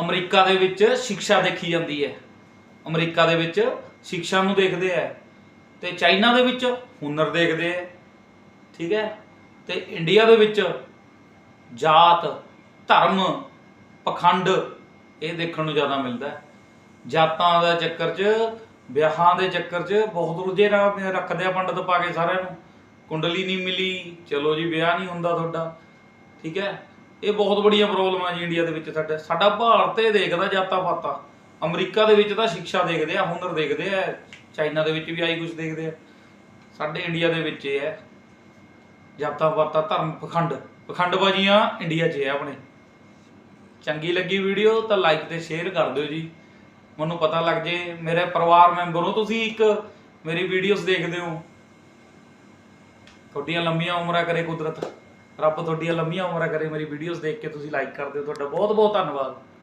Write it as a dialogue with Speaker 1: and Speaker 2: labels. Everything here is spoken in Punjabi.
Speaker 1: ਅਮਰੀਕਾ ਦੇ ਵਿੱਚ ਸਿੱਖਿਆ ਦੇਖੀ ਜਾਂਦੀ ਹੈ। ਅਮਰੀਕਾ ਦੇ ਵਿੱਚ ਸਿੱਖਿਆ ਨੂੰ ਦੇਖਦੇ ਆ ਤੇ ਚਾਈਨਾ ਦੇ ਵਿੱਚ ਹੁਨਰ ਦੇਖਦੇ ਆ ਠੀਕ ਹੈ? ਤੇ ਇੰਡੀਆ ਦੇ ਵਿੱਚ ਜਾਤ, ਧਰਮ, ਪਖੰਡ ਇਹ ਦੇਖਣ ਨੂੰ ਜ਼ਿਆਦਾ ਮਿਲਦਾ ਹੈ। ਜਾਤਾਂ ਦਾ ਚੱਕਰ 'ਚ, ਵਿਆਹਾਂ ਦੇ ਚੱਕਰ 'ਚ ਬਹੁਤ ਉਲਝੇ ਰੱਖਦੇ ਆ ਪੰਡਤ ਪਾ ਕੇ ਸਾਰਿਆਂ ਨੂੰ। ਕੁੰਡਲੀ ਨਹੀਂ ਮਿਲੀ, ਚਲੋ ਜੀ ਵਿਆਹ ਨਹੀਂ ਹੁੰਦਾ ਤੁਹਾਡਾ, ਠੀਕ ਹੈ? ਇਹ ਬਹੁਤ ਬੜੀਆਂ ਪ੍ਰੋਬਲਮਾਂ ਜੀ ਇੰਡੀਆ ਦੇ ਵਿੱਚ ਸਾਡਾ। ਸਾਡਾ ਭਾਰਤ ਇਹ ਦੇਖਦਾ ਜਾਤਾਂ ਪਾਤਾ। ਅਮਰੀਕਾ ਦੇ ਵਿੱਚ ਤਾਂ ਸਿੱਖਿਆ ਦੇਖਦੇ ਆ, ਹੁਨਰ ਦੇਖਦੇ ਆ, ਚਾਈਨਾ ਦੇ ਵਿੱਚ ਵੀ ਆਈ ਕੁਝ ਦੇਖਦੇ ਆ। ਸਾਡੇ ਇੰਡੀਆ ਦੇ ਵਿੱਚ ਇਹ ਹੈ, ਜਾਤਾ ਪਾਤਾ, ਧਰਮ ਪਖੰਡ। ਪਖੰਡਬਾਜ਼ੀਆਂ ਇੰਡੀਆ 'ਚ ਹੈ ਆਪਣੇ। ਚੰਗੀ ਲੱਗੀ ਵੀਡੀਓ ਤਾਂ ਲਾਈਕ ਤੇ ਸ਼ੇਅਰ ਕਰ ਦਿਓ ਜੀ। ਮੈਨੂੰ ਪਤਾ ਲੱਗ ਜੇ ਮੇਰੇ ਪਰਿਵਾਰ ਮੈਂਬਰ ਹੋ ਤੁਸੀਂ ਇੱਕ, ਮੇਰੀ ਵੀਡੀਓਜ਼ ਦੇਖਦੇ ਹੋ। ਤੁਹਾਡੀਆਂ ਲੰਮੀਆਂ ਉਮਰਾਂ ਕਰੇ ਕੁਦਰਤ। ਰੱਬ ਤੁਹਾਡੀਆਂ ਲੰਮੀਆਂ ਉਮਰਾਂ ਕਰੇ, ਮੇਰੀ ਵੀਡੀਓਜ਼ ਦੇਖ ਕੇ ਤੁਸੀਂ ਲਾਈਕ ਕਰਦੇ ਹੋ ਤੁਹਾਡਾ ਬਹੁਤ ਬਹੁਤ ਧੰਨਵਾਦ।